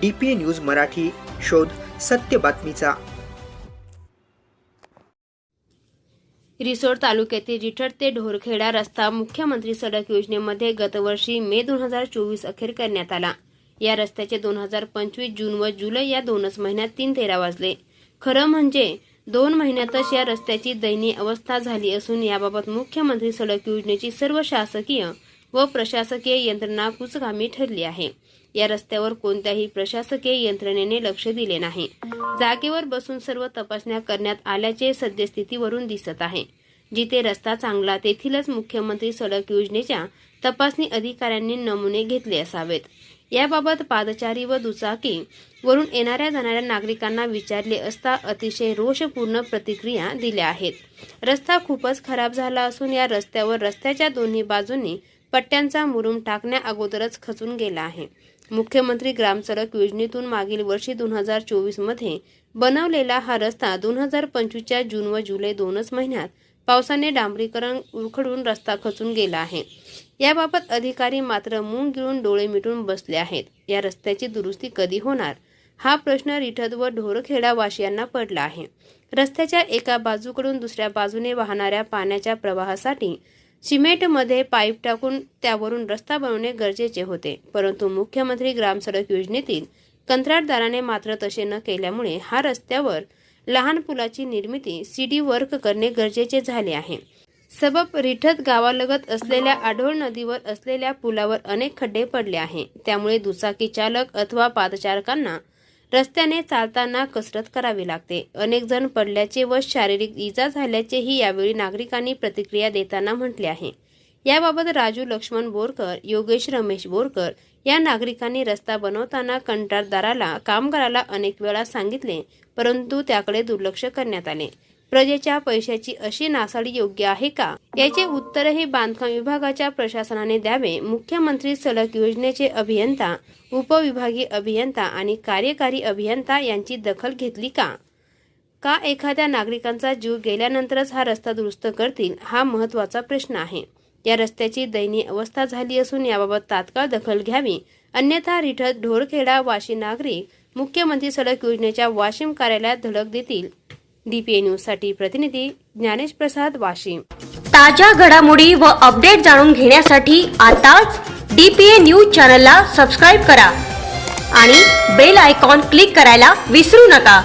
D P news Marathi शोध सत्य बातमीचा. रिसोड तालुक्यातील रिठड ते ढोरखेडा रस्ता मुख्यमंत्री सडक योजनेमध्ये गतवर्षी मे दोन हजार चोवीस अखेर करण्यात आला. या रस्त्याचे दोन हजार पंचवीस जून व जुलै या दोनच महिन्यात तीन तेरा वाजले. खरं म्हणजे दोन महिन्यातच या रस्त्याची दयनीय अवस्था झाली असून याबाबत मुख्यमंत्री सडक योजनेची सर्व शासकीय व प्रशासकीय यंत्रणा कुचकामी ठरली आहे. या रस्त्यावर कोणत्याही प्रशासकीय यंत्रणेने लक्ष दिले नाही. जागेवर बसून सर्व तपासण्या करण्यात आल्याचे सद्यस्थितीवरून दिसत आहे. जिथे रस्ता चांगला तेथीलच मुख्यमंत्री सडक योजनेच्या तपासणी अधिकाऱ्यांनी नमुने घेतले असावेत. याबाबत पादचारी व दुचाकी वरून येणाऱ्या जाणाऱ्या नागरिकांना विचारले असता अतिशय रोषपूर्ण प्रतिक्रिया दिल्या आहेत. रस्ता खूपच खराब झाला असून या रस्त्यावर रस्त्याच्या दोन्ही बाजूंनी पट्ट्यांचा मुरुम टाकण्या अगोदरच खचून गेला आहे. मुख्यमंत्री ग्रामसडक योजनेतून मागील वर्षी दोन हजार चोवीसमध्ये बनवलेला हा रस्ता दोन हजार पंचवीसच्या जून व जुलै दोनच महिन्यात पावसाने डांबरीकरण उखडून रस्ता खचून गेला आहे. याबाबत अधिकारी मात्र मूंग गिळून डोळे मिटून बसले आहेत. या रस्त्याची दुरुस्ती कधी होणार? हा प्रश्न रिठद व ढोरखेडावासियांना पडला आहे. रस्त्याच्या एका बाजूकडून दुसऱ्या बाजूने वाहणाऱ्या पाण्याच्या प्रवाहासाठी सिमेंटमध्ये पाईप टाकून त्यावरून रस्ता बनवणे गरजेचे होते. परंतु मुख्यमंत्री ग्रामसडक योजनेतील कंत्राटदाराने मात्र तसे न केल्यामुळे हा रस्त्यावर लहान पुलाची निर्मिती सीडी वर्क करणे गरजेचे झाले आहे. सबब रिठत गावालगत असलेल्या आढोळ नदीवर असलेल्या पुलावर अनेक खड्डे पडले आहे. त्यामुळे दुचाकी चालक अथवा पादचारकांना रस्त्याने चालताना कसरत करावी लागते. अनेक जण पडल्याचे व शारीरिक इजा झाल्याचेही यावेळी नागरिकांनी प्रतिक्रिया देताना म्हटले आहे. याबाबत राजू लक्ष्मण बोरकर योगेश रमेश बोरकर या नागरिकांनी रस्ता बनवताना कंत्राटदाराला कामगाराला अनेक वेळा सांगितले परंतु त्याकडे दुर्लक्ष करण्यात आले. प्रजेच्या पैशाची अशी नासाडी योग्य आहे का? याचे उत्तरही बांधकाम विभागाच्या प्रशासनाने द्यावे. मुख्यमंत्री सलग योजनेचे अभियंता उपविभागीय अभियंता आणि कार्यकारी अभियंता यांची दखल घेतली का? का एखाद्या नागरिकांचा जीव गेल्यानंतरच हा रस्ता दुरुस्त करतील? हा महत्त्वाचा प्रश्न आहे. या रस्त्याची दयनीय अवस्था झाली असून याबाबत तात्काळ दखल घ्यावी. अन्यथा रिठत ढोरखेडा वाशी नागरिक मुख्यमंत्री सडक योजनेच्या वाशिम कार्यालयात धडक देतील. डीपीए न्यूजसाठी प्रतिनिधी ज्ञानेश प्रसाद वाशिम ताज्या घडामोडी व अपडेट जाणून घेण्यासाठी आताच डीपीए न्यूज चॅनलला सबस्क्राईब करा आणि बेल आयकॉन क्लिक करायला विसरू नका.